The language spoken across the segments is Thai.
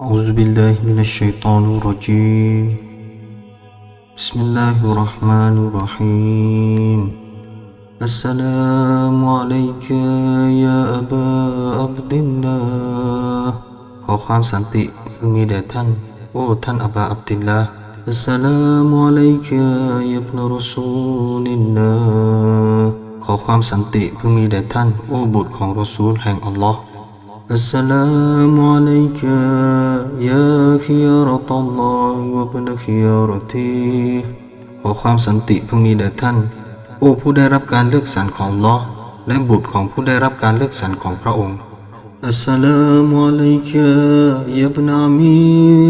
أعوذ بالله من الشيطان الرجيم بسم الله الرحمن الرحيم السلام عليك يا أبا عبد الله ขอความสันติจงมีแด่ท่าน โอ้ท่านอับาอับดิลลาห์อัสสลามุอะลัยกะยะบนะรอซูลิลลาห์ขอความสันติพึงมีแด่ท่าน โอ้บุตรของรอซูลแห่งอัลลอฮ์ السلام عليك يا خيرة الله وابن خيرته ขอความสันติพึงมีแด่ท่าน โอ้ผู้ได้รับการเลือกสรรของลอและบุตรของผู้ได้รับการเลือกสรรของพระองค์ อัสสลามุอะลัยกะยะบนาอามี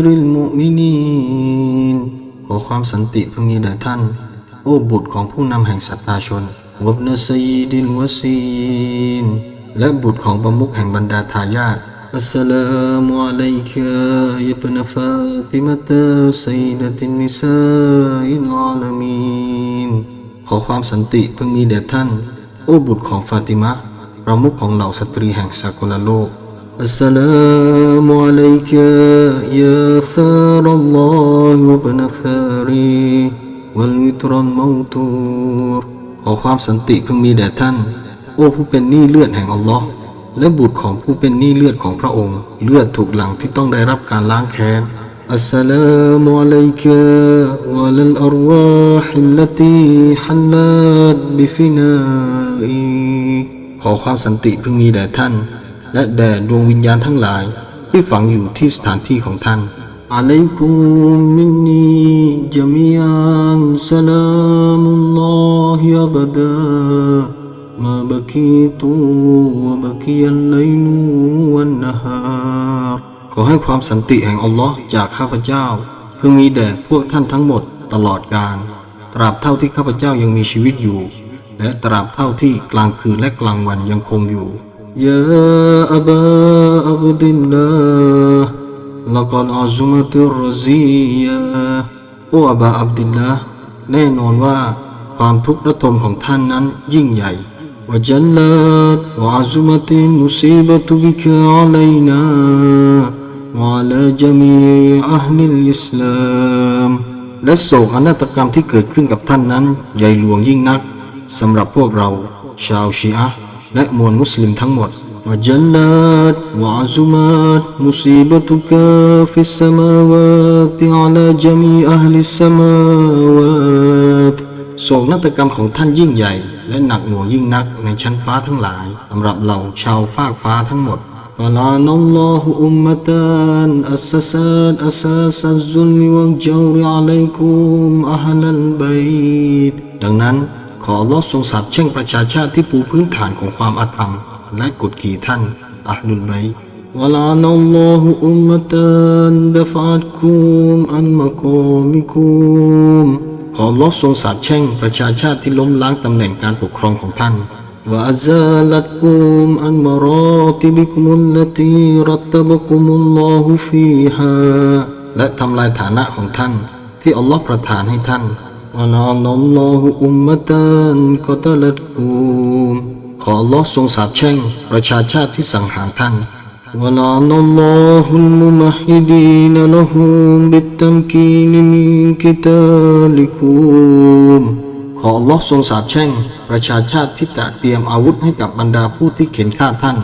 ริลมุมินีนขอความสันติพึงมีแด่ท่าน โอ้บุตรของผู้นำแห่งสัตตาชนวับนสัยดิลวะซีน และบุตรของประมุขแห่งบรรดาทายาทอัสสลามุอะลัยกะยะบนฟาติมะตะซัยดะตินนิซาอิลอาลามีนขอความสันติเพึงมีแด่ท่าน โอ้บุตรของฟาติมะประมุขของเหล่าสตรีแห่งสากลโลกอัสสลามุอะลัยกะยาซารัลลอฮ์วะบนะซารีวัลวิตรัลมาวตูรขอความสันติเพึงมีแด่ท่าน โอ้ผู้เป็นหนี้เลือดแห่งอัลลอฮ์และบุตรของผู้เป็นหนี้เลือดของพระองค์ เลือดถูกหลังที่ต้องได้รับการล้างแค้นอัสสลามุอะลัยกะวะลัลอัรวาฮิลลตีฮัลลัดบิฟินาอีขอความสันติพึงมีแด่ท่าน และแด่ดวงวิญญาณทั้งหลาย ที่ฝังอยู่ที่สถานที่ของท่านอะลัยกุมมินนีจามีอันสลามุลลอฮิอับดา ما بكيت وبكي الليل والنهار ขอให้ความสันติแห่งอัลลอฮ์จากข้าพเจ้า พึงมีแด่พวกท่านทั้งหมดตลอดกาลตราบเท่าที่ข้าพเจ้ายังมีชีวิตอยู่ และตราบเท่าที่กลางคืนและกลางวันยังคงอยู่ยาอับาอับดิลลาห์ لقد عزمت الرزية โอ้อับาอับดิลละแน่นอนว่า ความทุกข์ระทมของท่านนั้นยิ่งใหญ่ وجلت وعزمت المصيبة بك علينا وعلى جميع أهل الإسلام และโศกอนาตกรรมที่เกิดขึ้นกับท่านนั้น ใหญ่หลวงยิ่งนักสำหรับพวกเรา ชาวชีอะห์และมวลมุสลิมทั้งหมด وجلت وعزمت مصيبتك في السماوات على جميع أهل السماوات โศกนาฏกรรมของท่านยิ่งใหญ่ และหนักหน่วงยิ่งนักในชั้นฟ้าทั้งหลายสำหรับเราชาวฟากฟ้าทั้งหมด فلعن الله أمة أسست أساس الظلم والجور عليكم أهل البيت ดังนั้นขออัลลอฮ์ทรงสาปแช่งประชาชาติที่ปูพื้นฐานของความอาธรรม และกดขี่ท่านอัลลุลไบต์ ولعن الله أمة دفعتكم عن مقامكم ขออัลลอฮ์ทรงสาปแช่งประชาชาติที่ล้มล้างตำแหน่งการปกครองของท่าน وأزالتكم عن مراتبكم التي رتبكم الله فيها และทำลายฐานะของท่าน ที่อัลลอฮ์ประทานให้ท่าน ولعن الله أمة قتلتكم ขออัลลอฮ์ทรงสาปแช่งประชาชาติที่สังหารท่าน ولعن الله الممهدين لهم بالتمكين من قتالكم ขออัลลอฮ์ทรงสาปแช่งประชาชาติที่จะเตรียมอาวุธให้กับบรรดาผู้ที่เข็นฆ่าท่าน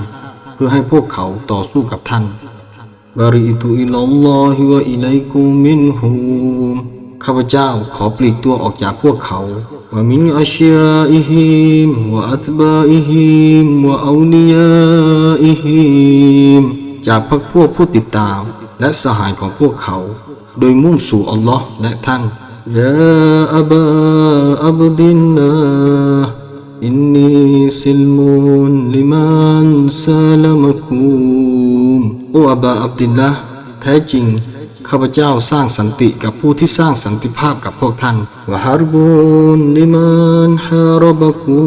เพื่อให้พวกเขาต่อสู้กับท่าน บาริตุอิลลัลลอฮิวะอิลัยกุมินฮุม ข้าพเจ้าขอปลีกตัวออกจากพวกเขาวะมินอัชยาอิฮิมวะอัตบาอิฮิมวะอาวลิยาอิฮิมจากพรรคพวกผู้ติดตาม และสหายของพวกเขา โดยมุ่งสู่อัลลอฮ์และท่านยาอบาอบดินลาอินนีซิลมุนลิมันซาลามะคุมโออับาอับดิลละแท้จริง ข้าพเจ้าสร้างสันติกับผู้ที่สร้างสันติภาพกับพวกท่านวะฮารบุนลิมันฮารบะคุ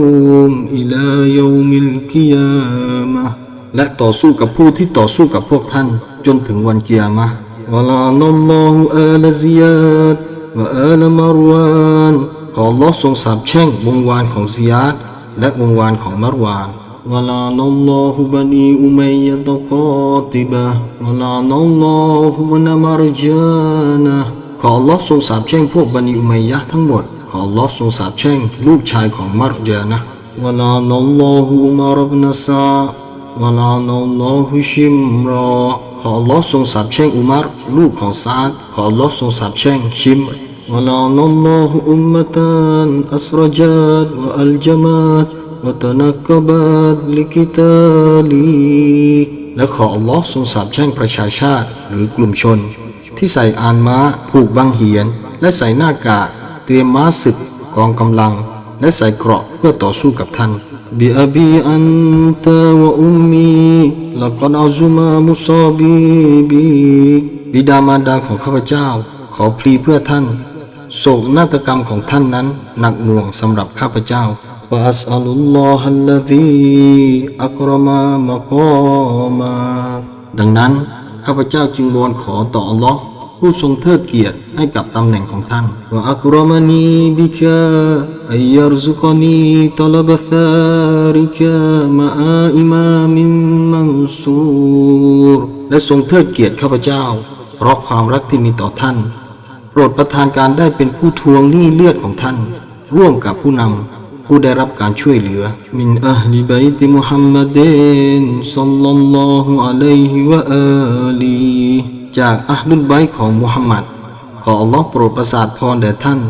มอิลายอมิลกิยามะและต่อสู้กับผู้ที่ต่อสู้กับพวกท่าน จนถึงวันกิยามะวะลานัลลอฮุอาลซิยาดวะอาลมารวานขอลอทรงสาปแช่งวงวานของซิยาดและวงวานของมารวาน ولعن الله بني أمية قاطبة ولعن الله ابن مرجانة ขออัลลอฮ์ทรงสาปแช่งพวกบันิอุมัยยะห์ทั้งหมด ขออัลลอฮ์ทรงสาปแช่งลูกชายของมัรยานะวะลานัลลอฮุอุมารบนัสซาวะลานัลลอฮุชิมรอ ขออัลลอฮ์ทรงสาปแช่งอุมารลูกของซาดขออัลลอฮ์ทรงสาปแช่งชิมร ولعن الله أمة أسرجت وألجمت وتنكبت لقتالي และขออัลลอฮ์ทรงสาปแช่งประชาชาติหรือกลุ่มชน ที่ใส่อานม้าผูกบังเหียน และใส่หน้ากากเตรียมม้าศึกกองกำลัง และใส่เกราะเพื่อต่อสู้กับท่านบิอบีอันตะวะอุมมีลักดอาซุมามุซาบีบีบิดามารดาของข้าพเจ้า ขอพลีเพื่อท่าน โศกนาฏกรรมของท่านนั้นหนักหน่วงสำหรับข้าพเจ้า وأسأل الله الذي أكرم مقاما ดังนั้น ข้าพเจ้าจึงวอนขอต่ออัลลอฮ์ผู้ทรงเทิดเกียรติให้กับตำแหน่งของท่านว่าอักรมนีบิกะอัยยรซุกนีตลบธาริกะมาอาอิมามินมันซูรและทรงเทิดเกียรติข้าพเจ้า เพราะความรักที่มีต่อท่าน โปรดประทานการได้เป็นผู้ทวงหนี้เลือดของท่าน ร่วมกับผู้นำ ผู้ได้รับการช่วยเหลือมินอัลลิบัยติมุฮัมมัดนซัลลัลลอฮุอะลัยฮิวะอาลีจากอัลลุลไบต์ของมุฮัมมัดขออัลลอฮ์โปรดประสาทพรแด่ท่าน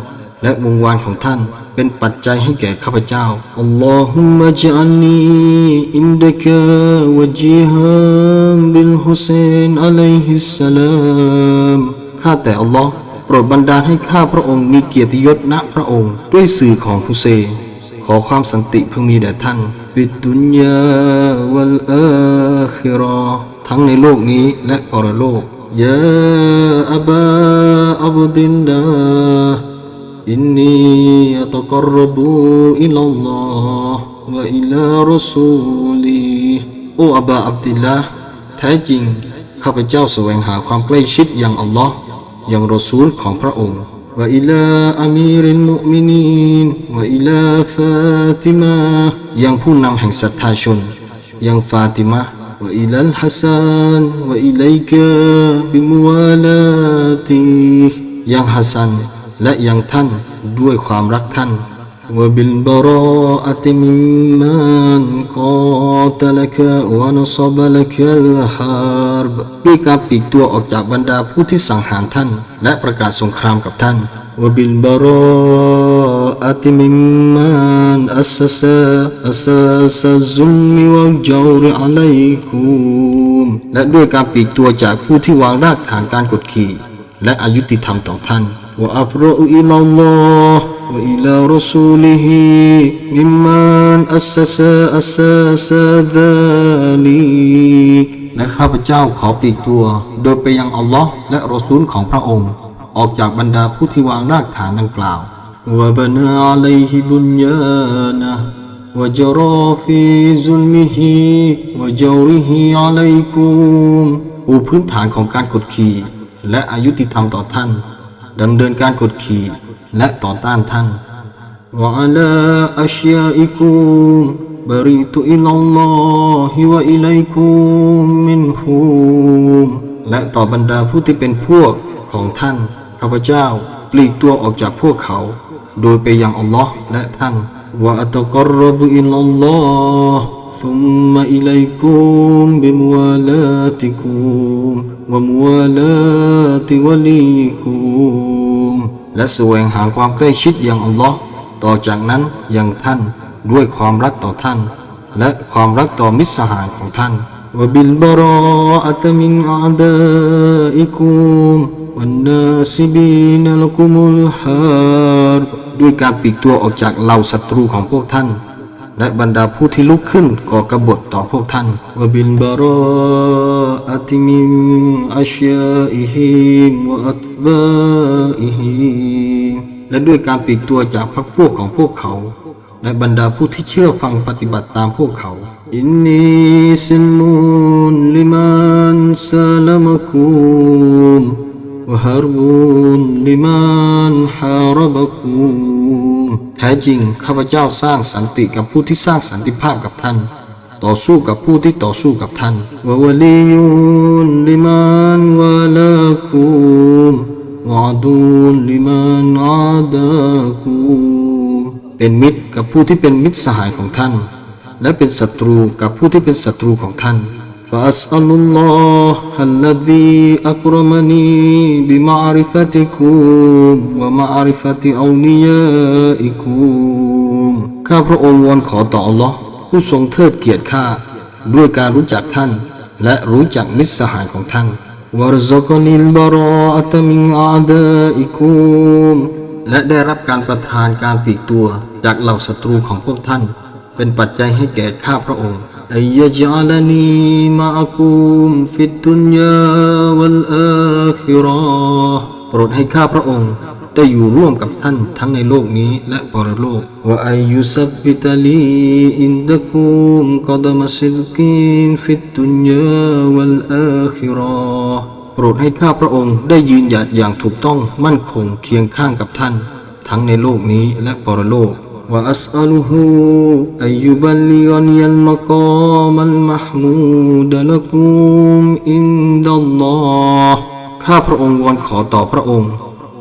และวงวานของท่าน เป็นปัจจัยให้แก่ข้าพเจ้าอัลลอฮุมะจัลนีอินดะกะวะจิฮามบิลฮุเซนอะลัยฮิสสลามข้าแต่อัลลอฮ์โปรดบันดาลให้ข้าพระองค์มีเกียรติยศณพระองค์ ด้วยสื่อของฮุเซน ขอความสันติเพิ่งมีแด่ท่านบิดุนยาวัลอาคิรอทั้งในโลกนี้และปรโลกยาอับาอับดินดาอินนีอัตกรบูอิลลอฮ์วะอิลารสูลีโออับาอับดิลลาแท้จริง ข้าพเจ้าแสวงหาความใกล้ชิดอย่างอัลลอฮ์อย่างรอซูลของพระองค์ وإلى أمير المؤمنين وإلى فاطمة ยังผู้นำแห่งศรัทธาชน ยังฟาติมะ وإلى الحسن وإليك بموالاتي ยังฮัสซัน และยังท่านด้วยความรักท่าน وبالبراءة ممن قاتلك ونصب لك الحرب ด้วยการปลีกตัวออกจากบรรดาผู้ที่สังหารท่าน และประกาศสงครามกับท่าน وبالبراءة ممن أسس أساس الظلم والجور عليكم และด้วยการปลีกตัวจากผู้ที่วางรากฐานการกดขี่ และอายุติธรรมต่อท่าน وأبرأ إلى الله وإلى رسوله ممن أسس أساس ذلك และข้าพเจ้าขอปลีกตัว โดยไปยังอัลลอฮ์และรอซูลของพระองค์ ออกจากบรรดาผู้ที่วางรากฐานดังกล่าว وبنى عليه بنيانه وجرى في ظلمه وجوره عليكم ปูพื้นฐานของการกดขี่ และอายุติธรรมต่อท่านดำเนินการกดขี่ และต่อต้านท่าน وعلى أشيائكم بريت إلى الله وإليكم منهم และต่อบรรดาผู้ที่เป็นพวกของท่าน ข้าพเจ้าปลีกตัวออกจากพวกเขา โดยไปยังอัลลอฮ์และท่านว่าอัตกรบอิลลัลลอฮ์ ثم إليكم بموالاتكم وموالات وليكم และแสวงหาความใกล้ชิดอย่างอัลลอฮ์ต่อจากนั้นอย่างท่านด้วยความรักต่อท่าน และความรักต่อมิตรสหายของท่านวบิลบรออัตมินอาดอิคุมวันนาซิบีนลกุมุลฮาร์ด้วยการปีกตัวออกจากเหล่าศัตรูของพวกท่าน และบรรดาผู้ที่ลุกขึ้นก่อกบฏต่อพวกท่านวบินบารออัติมิมอัชยาอิฮิมวอัตบาอิฮิและด้วยการปีกตัวจากพรรคพวกของพวกเขา และบรรดาผู้ที่เชื่อฟังปฏิบัติตามพวกเขา อินนีซิมูนลิมานซาลามคุมวะฮารบุนลิมานฮารบคุม แท้จริงข้าพเจ้าสร้างสันติกับผู้ที่สร้างสันติภาพกับท่าน ต่อสู้กับผู้ที่ต่อสู้กับท่านวะวะลียุนลิมันวะลาคุมวะดูนลิมันอาดาคุมเป็นมิตรกับผู้ที่เป็นมิตรสหายของท่าน และเป็นศัตรูกับผู้ที่เป็นศัตรูของท่าน فأسأل الله الذي أكرمني بمعرفتكم ومعرفة أوليائكم ข้าพระองค์วอนขอต่ออัลลอฮ์ผู้ทรงเทิดเกียรติข้าด้วยการรู้จักท่าน และรู้จักมิตรสหายของท่านวารซกนิลบารอตมิงอาดาอิคุมและได้รับการประทานการปลีกตัวจากเหล่าศัตรูของพวกท่าน เป็นปัจจัยให้แก่ข้าพระองค์ อัยจาลนีมาอักุมฟิดดุนยาวัลอาคิรอโปรดให้ข้าพระองค์ได้อยู่ร่วมกับท่านทั้งในโลกนี้และปรโลกว่าอายุสับบิตาลีอินดะคุมกอดมัสิลกินฟิดดุนยาวัลอาคิรอโปรดให้ข้าพระองค์ได้ยืนหยัดอย่างถูกต้องมั่นคงเคียงข้างกับท่าน ทั้งในโลกนี้และปรโลก وأسأله أن يبلغني المقام المحمود لكم عند الله ข้าพระองค์วอนขอต่อพระองค์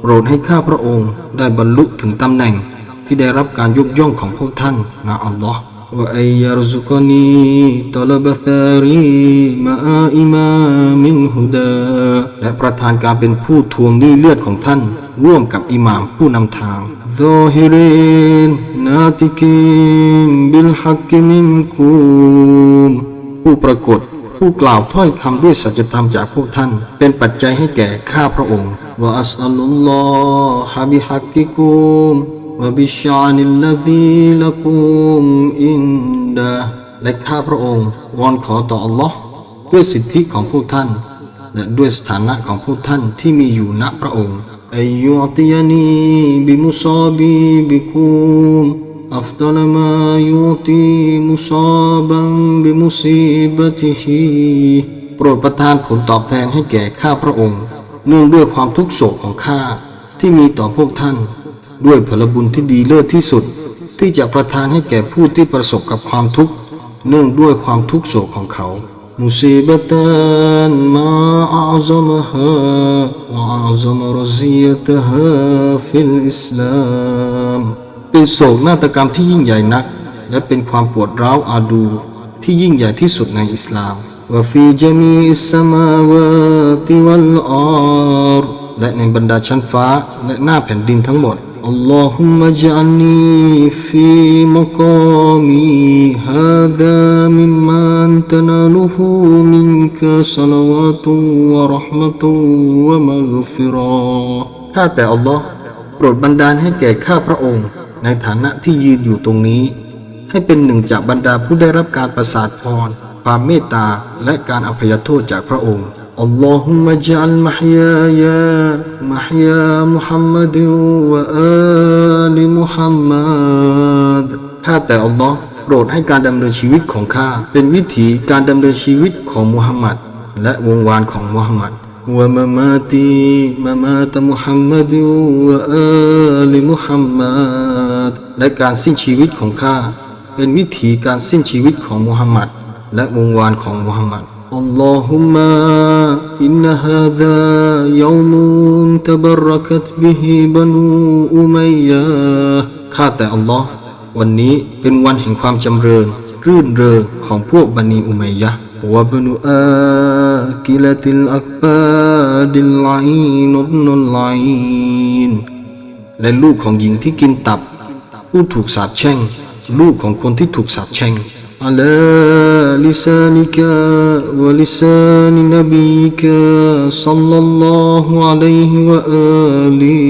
โปรดให้ข้าพระองค์ได้บรรลุถึงตำแหน่งที่ได้รับการยกย่องของพวกท่านนะอัลลอฮ์ว่าอัยยารซุกนีตลบธารีมาอิมามินฮุดา และประทานการเป็นผู้ทวงหนี้เลือดของท่าน ร่วมกับอิหม่ามผู้นำทางซอฮิรินนาติกิมบิลฮักกิมินคุมผู้ปรากฏผู้กล่าวถ้อยคำด้วยสัจธรรมจากพวกท่าน เป็นปัจจัยให้แก่ข้าพระองค์วะอัสอัลลอฮะบิฮักกิคุมวะบิชานิลลดีละกุมอินดะและข้าพระองค์วอนขอต่ออัลลอฮ์ด้วยสิทธิของพวกท่าน และด้วยสถานะของพวกท่านที่มีอยู่ณพระองค์ أن يعطيني بمصابي بكم أفضل ما يعطي مصابا بمصيبته โปรดประทานผลตอบแทนให้แก่ข้าพระองค์ เนื่องด้วยความทุกโศกของข้าที่มีต่อพวกท่าน ด้วยผลบุญที่ดีเลิศที่สุด ที่จะประทานให้แก่ผู้ที่ประสบกับความทุกข์ เนื่องด้วยความทุกโศกของเขา مصيبة ما أعظمها وأعظم رزيتها في الإسلام เป็นโศกนาฏกรรมที่ยิ่งใหญ่นัก และเป็นความปวดร้าวอาดู ที่ยิ่งใหญ่ที่สุดในอิสลาม وفي جميع السماوات والأرض และในบรรดาชั้นฟ้าและหน้าแผ่นดินทั้งหมด اللهم اجعلني في مقامي هذا ممن تناله منك صلوات ورحمة ومغفرة ข้าแต่อัลลอฮ์โปรดบันดาลให้แก่ข้าพระองค์ ในฐานะที่ยืนอยู่ตรงนี้ ให้เป็นหนึ่งจากบรรดาผู้ได้รับการประสาทพร ความเมตตา และการอภัยโทษจากพระองค์ اللهم اجعل محياي محيا محمد وآل محمد ข้าแต่อัลลอฮ์โปรดให้การดำเนินชีวิตของข้าเป็นวิถีการดำเนินชีวิตของมุฮัมมัด และวงวานของมุฮัมมัด ومماتي ممات محمد وآل محمد และการสิ้นชีวิตของข้าเป็นวิถีการสิ้นชีวิตของมุฮัมมัด และวงวานของมุฮัมมัด اللهم إن هذا يوم تبركت به بنو أمية ข้าแต่อัลลอฮ์วันนี้เป็นวันแห่งความจำเริญ รื่นเริงของพวกบันีอุมัยยะวะบนุอากิลติลอักบาดิลไลนบนุลไลนและลูกของหญิงที่กินตับ ผู้ถูกสาปแช่ง ลูกของคนที่ถูกสาปแช่ง على لسانك ولسان نبيك صلى الله عليه وآله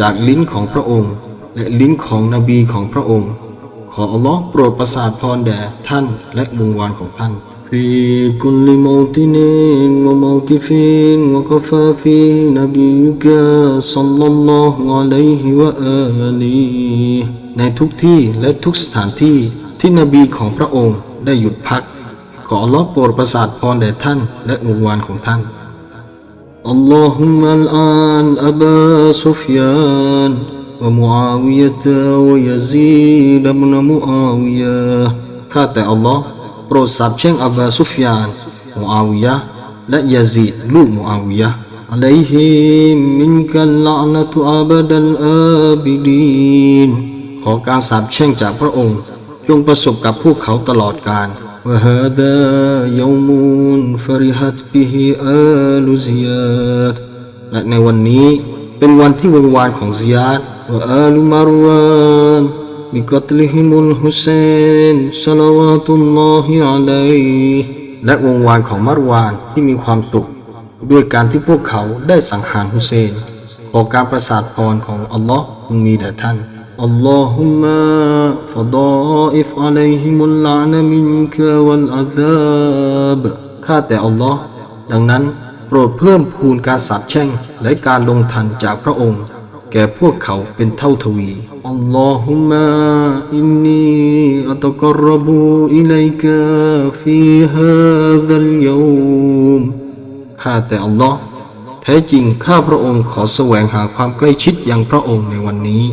จากลิ้นของพระองค์ และลิ้นของนบีของพระองค์ ขออัลลอฮ์โปรดประสาทพรแด่ท่านและวงวานของท่าน في كل موطن وموقف وقفى فيه نبيك صلى الله عليه وآله ในทุกที่และทุกสถานที่ ที่นบีของพระองค์ได้หยุดพัก ขออัลลอฮ์โปรดประสาทพรแด่ท่านและวงวานของท่าน اللهم الآن أبا سفيان ومعاوية ويزيد بن معاوية ข้าแต่อัลลอฮ์ โปรดสาปแช่งอับบาซุฟยานมูอาวิยะห์และยาซีดลูกมูอาวิยะห์ عليهم منك اللعنة أبد الآبدين ขอการสาปแช่งจากพระองค์ จงประสบกับพวกเขาตลอดกาล وهذا يوم فرحت به آل زياد และในวันนี้เป็นวันที่วงวานของซิยาดว่าอาลุมารวานบิกัตลิฮิมุลฮุเซนสลาวาตุลลอฮิอะลัยฮิและวงวานของมารวานที่มีความสุข ด้วยการที่พวกเขาได้สังหารฮุเซน ขอการประสาทพรของอัลลอฮ์มึงมีแด่ท่าน อัลลอฮุมะฟะดาอิฟอะลัยฮิมุลลานะมินกะวัลอาซาบข้าแต่อัลลอฮ์ดังนั้น โปรดเพิ่มพูนการสาปแช่ง และการลงทันจากพระองค์ แก่พวกเขาเป็นเท่าทวีอัลลอฮุมะอินนีอัตกรบูอิลัยกะฟีฮาซัลยมข้าแต่อัลลอฮ์แท้จริงข้าพระองค์ขอแสวงหาความใกล้ชิดอย่างพระองค์ในวันนี้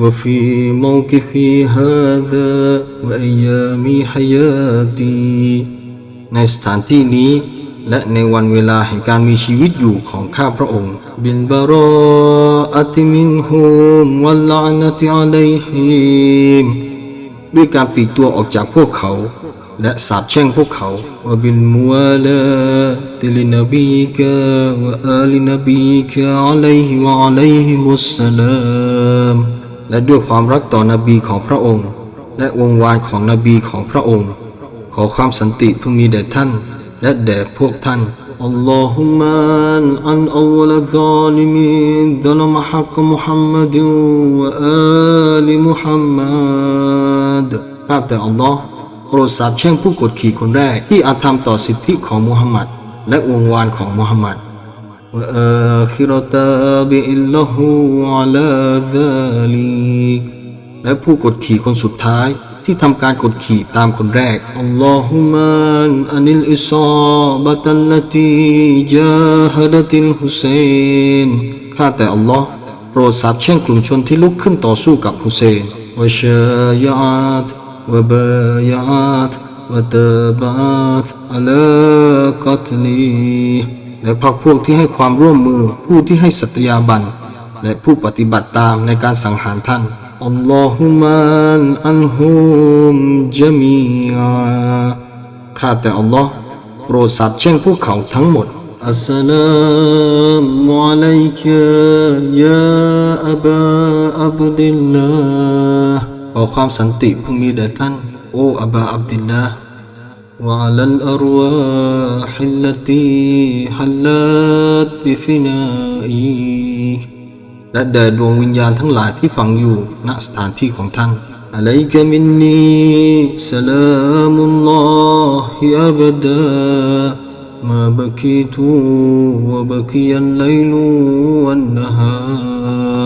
วะฟีมอกิฟีฮาดาวะอัยามีฮยตีในสถานที่นี้ และในวันเวลาแห่งการมีชีวิตอยู่ของข้าพระองค์บินบารออัติมินฮุมวัลลานะติอะลัยฮิมด้วยการปีกตัวออกจากพวกเขา และสาปแช่งพวกเขาว่าบิลมัวลาติลินบีกะวะอาลินบีกะอะลัยฮิวะอะลัยฮิมุสสลาม และด้วยความรักต่อนบีของพระองค์ และวงวานของนบีของพระองค์ ขอความสันติพึงมีแด่ท่าน และแด่พวกท่าน اللهم عن أول الظالم ظلم حق محمد وآل محمد ข้าแต่อัลลอฮ์โปรดสาปแช่งผู้กดขี่คนแรกที่อาธรรมต่อสิทธิของมุฮัมมัด และวงวานของมุฮัมมัด وآخر تابع له على ذلك และผู้กดขี่คนสุดท้ายที่ทำการกดขี่ตามคนแรก อัลลอฮุมะอันิลอิซาบะตัลลตีจาฮัดติลฮุเซน ข้าแต่อัลลอฮ์โปรดสาปแช่งกลุ่มชนที่ลุกขึ้นต่อสู้กับฮุเซนวะชายาตวะบายาตวะตาบาตอัลกัตลี และพรรคพวกที่ให้ความร่วมมือผู้ที่ให้สัตยาบัน และผู้ปฏิบัติตามในการสังหารท่านอัลลอฮุมะอันฮุมจมีอาข้าแต่อัลลอฮ์โปรดสาปแช่งพวกเขาทั้งหมดอัสสลามุอะลัยกะยาอับาอับดิลลาห์ขอความสันติพึงมีแด่ท่าน โอ้อบาอับดิลลาห์ وعلى الأرواح التي حلت بفنائك และแด่ดวงวิญญาณทั้งหลายที่ฝังอยู่ณสถานที่ของท่านอะลัยกะมินนีสลามุลลอฮิอับดามาบกิตูวะบกิยันไลลูวันนฮา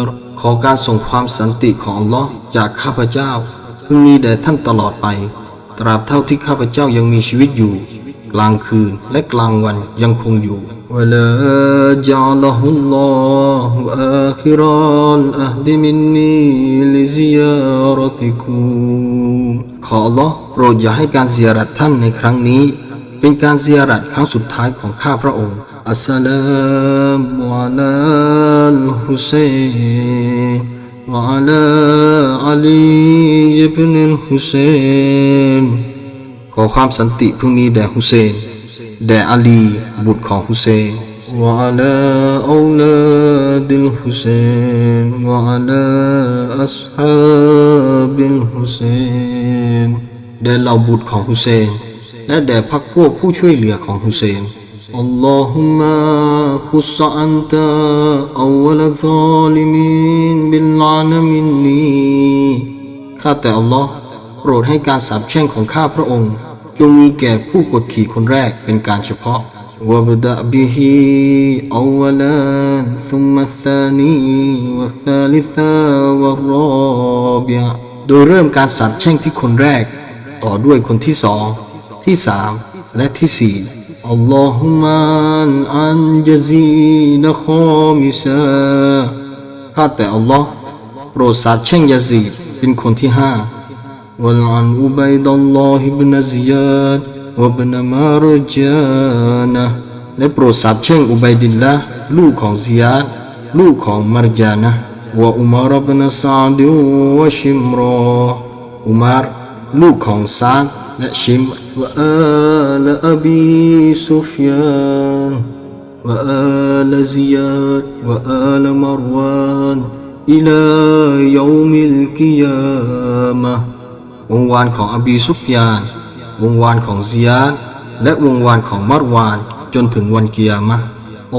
รขอการส่งความสันติของอัลลอฮ์จากข้าพเจ้าพึงมีแด่ท่านตลอดไป ตราบเท่าที่ข้าพเจ้ายังมีชีวิตอยู่ กลางคืนและกลางวันยังคงอยู่ ولا جعله الله آخر الأهد مني لزيارتكم ขออัลลอฮ์โปรดอย่าให้การเสียรัตท่านในครั้งนี้ เป็นการเสียรัตครั้งสุดท้ายของข้าพระองค์ อัสสลามุอะลาลฮุเซน وعلى علي بن الحسين ขอความสันติพึงมีแด่ฮุเซน แด่อาลี บุตรของฮุเซน وعلى أولاد الحسين وعلى أصحاب الحسين แด่เหล่าบุตรของฮุเซน และแด่พรรคพวกผู้ช่วยเหลือของฮุเซน اللهم خص أنت أول الظالمين باللعنة مني ข้าแต่อัลลอฮ์โปรดให้การสาปแช่งของข้าพระองค์ จงมีแก่ผู้กดขี่คนแรกเป็นการเฉพาะ وابدأ به أولا ثم الثاني والثالث والرابع โดยเริ่มการสาปแช่งที่คนแรก ต่อด้วยคนที่สอง ที่สาม และที่สี่ اللهم عن جزيل خامسا ข้าแต่อัลลอฮ์โปรดสาปแช่งยาซีดเป็นคนที่ห้า والعن عبيد الله بن زياد وابن مرجانة และโปรดสาบแช่งอุบัยดินละห์ลูกของซิยาดลูกของมารจานะวะอุมารบนซาดวะชิมรออุมารลูกของซาด และชิมวะอาลอบีซุฟยาน وآل زياد وآل مروان إلى يوم القيامة วงวานของอบีซุฟยาน วงวานของซิยาดและวงวานของมารวาน จนถึงวันกิยามะห์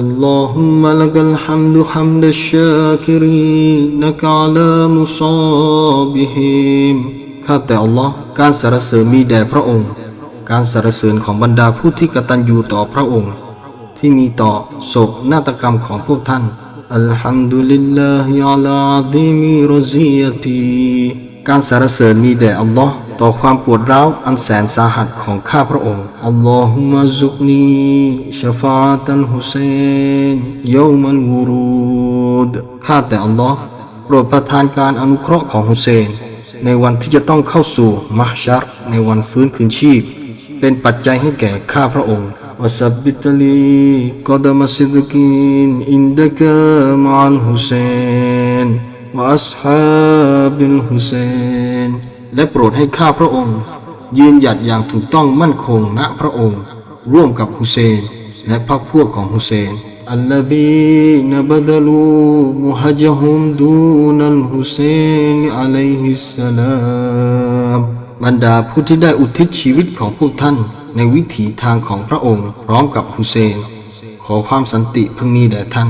اللهم لك الحمد حمد الشاكرين لك على مصابهم ข้าแต่อัลลอฮ์การสรรเสริญมีแด่พระองค์ การสรรเสริญของบรรดาผู้ที่กตัญญูต่อพระองค์ ที่มีต่อโศกนาฏกรรมของพวกท่านอัลฮัมดุลิลลาฮิอัลาอาซิมิรซียตีการสรรเสริญมีแด่อัลลอฮ์ต่อความปวดร้าวอันแสนสาหัสของข้าพระองค์อัลลอฮุมะซุกนีชฟาตันฮุเซนยามันวูรูดข้าแต่อัลลอฮ์โปรดประทานการอนุเคราะห์ของฮุเซน ในวันที่จะต้องเข้าสู่มหชัรในวันฟื้นคืนชีพ เป็นปัจจัยให้แก่ข้าพระองค์วสับบิตลีกอดมัสดกินอินดะกะมอัลฮุเซนวฮุเซนและโปรดให้ข้าพระองค์ ยืนหยัดอย่างถูกต้องมั่นคงณพระองค์ ร่วมกับฮุเซน และพรรคพวกของฮุเซน الذين بذلوا مهجهم دون الحسين عليه السلام บรรดาผู้ที่ได้อุทิศชีวิตของพวกท่านในวิถีทางของพระองค์ พร้อมกับฮุเซน ขอความสันติพึงมีแด่ท่าน